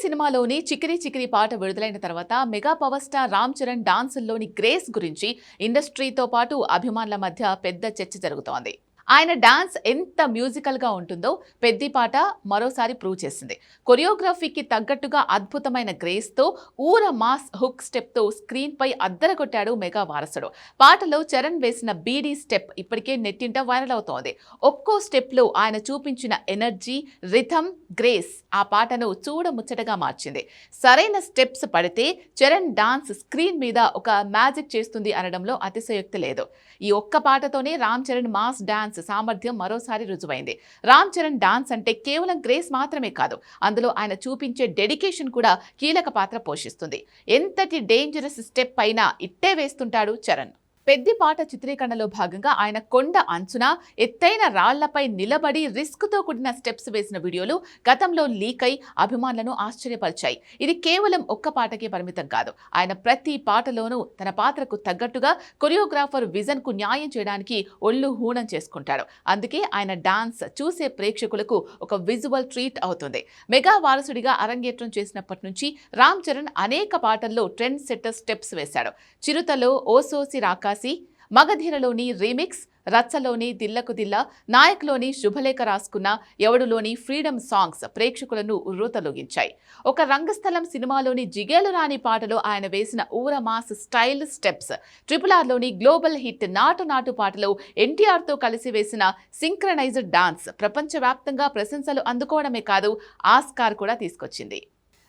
సినిమాలోని చికిరి చికిరి పాట విడుదలైన తర్వాత mega power star Ram Charan డాన్సుల్లోని grace గురించి ఇండస్ట్రీతో పాటు అభిమానుల మధ్య పెద్ద చర్చ జరుగుతోంది. ఆయన డాన్స్ ఎంత మ్యూజికల్గా ఉంటుందో పెద్ది పాట మరోసారి ప్రూవ్ చేసింది. కొరియోగ్రఫీకి తగ్గట్టుగా అద్భుతమైన గ్రేస్తో ఊర మాస్ హుక్ స్టెప్తో స్క్రీన్పై అద్దరగొట్టాడు మెగా వారసుడు. పాటలో చరణ్ వేసిన బీడీ స్టెప్ ఇప్పటికే నెట్టింట వైరల్ అవుతోంది. ఒక్కో స్టెప్లో ఆయన చూపించిన ఎనర్జీ రిథమ్ గ్రేస్ ఆ పాటను చూడముచ్చటగా మార్చింది. సరైన స్టెప్స్ పడితే చరణ్ డాన్స్ స్క్రీన్ మీద ఒక మ్యాజిక్ చేస్తుంది అనడంలో అతిశయోక్తి లేదు. ఈ ఒక్క పాటతోనే రామ్ చరణ్ మాస్ డాన్స్ సామర్థ్యం మరోసారి రుజువైంది. రామ్ చరణ్ డాన్స్ అంటే కేవలం గ్రేస్ మాత్రమే కాదు అందులో ఆయన చూపించే డెడికేషన్ కూడా కీలక పాత్ర పోషిస్తుంది. ఎంతటి డేంజరస్ స్టెప్ అయినా ఇట్టే వేస్తుంటాడు చరణ్. పెద్దిపాట చిత్రీకరణలో భాగంగా ఆయన కొండ అంచున ఎత్తైన రాళ్ళపై నిలబడి రిస్క్తో కూడిన స్టెప్స్ వేసిన వీడియోలు గతంలో లీక్ అయి అభిమానులను ఆశ్చర్యపరిచాయి. ఇది కేవలం ఒక్క పాటకే పరిమితం కాదు. ఆయన ప్రతి పాటలోనూ తన పాత్రకు తగ్గట్టుగా కొరియోగ్రాఫర్ విజన్కు న్యాయం చేయడానికి ఒళ్ళు హూనం చేసుకుంటాడు. అందుకే ఆయన డాన్స్ చూసే ప్రేక్షకులకు ఒక విజువల్ ట్రీట్ అవుతుంది. మెగా వారసుడిగా అరంగేట్రం చేసినప్పటి నుంచి రామ్ చరణ్ అనేక పాటల్లో ట్రెండ్ సెట్టర్ స్టెప్స్ వేశాడు. చిరుతలో ఓసోసి రాకాసి మగధీరలోని రీమిక్స్ రచ్చలోని దిల్లకు దిల్ల నాయక్లోని శుభలేఖ రాసుకున్న ఎవడులోని ఫ్రీడమ్ సాంగ్స్ ప్రేక్షకులను ఉర్రూతలొగించాయి. ఒక రంగస్థలం సినిమాలోని జిగేలు రాని పాటలో ఆయన వేసిన ఊర మాస్ స్టైల్ స్టెప్స్ ట్రిపుల్ ఆర్లోని గ్లోబల్ హిట్ నాటు నాటు పాటలో ఎన్టీఆర్తో కలిసి వేసిన సింక్రనైజ్డ్ డాన్స్ ప్రపంచవ్యాప్తంగా ప్రశంసలు అందుకోవడమే కాదు ఆస్కార్ కూడా తీసుకొచ్చింది.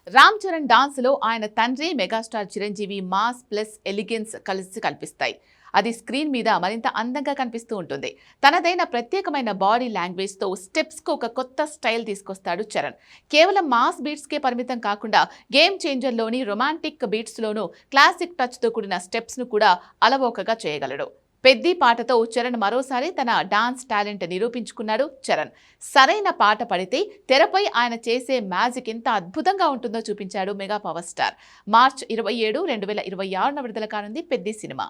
రామ్ చరణ్ డాన్స్లో ఆయన తండ్రి megastar Chiranjeevi mass plus elegance కలిసి కల్పిస్తాయి. అది స్క్రీన్ మీద మరింత అందంగా కనిపిస్తూ ఉంటుంది. తనదైన ప్రత్యేకమైన బాడీ లాంగ్వేజ్తో స్టెప్స్కు ఒక కొత్త స్టైల్ తీసుకొస్తాడు చరణ్. కేవలం మాస్ బీట్స్కే పరిమితం కాకుండా గేమ్ చేంజర్లోని రొమాంటిక్ బీట్స్లోనూ క్లాసిక్ టచ్తో కూడిన స్టెప్స్ను కూడా అలవోకగా చేయగలడు. పెద్ది పాటతో చరణ్ మరోసారి తన డాన్స్ టాలెంట్ నిరూపించుకున్నాడు చరణ్. సరైన పాట పడితే తెరపై ఆయన చేసే మ్యాజిక్ ఎంత అద్భుతంగా ఉంటుందో చూపించాడు మెగా పవర్ స్టార్. మార్చ్ ఇరవై ఏడు రెండు వేల ఇరవై ఆరున విడుదల కానుంది పెద్ది సినిమా.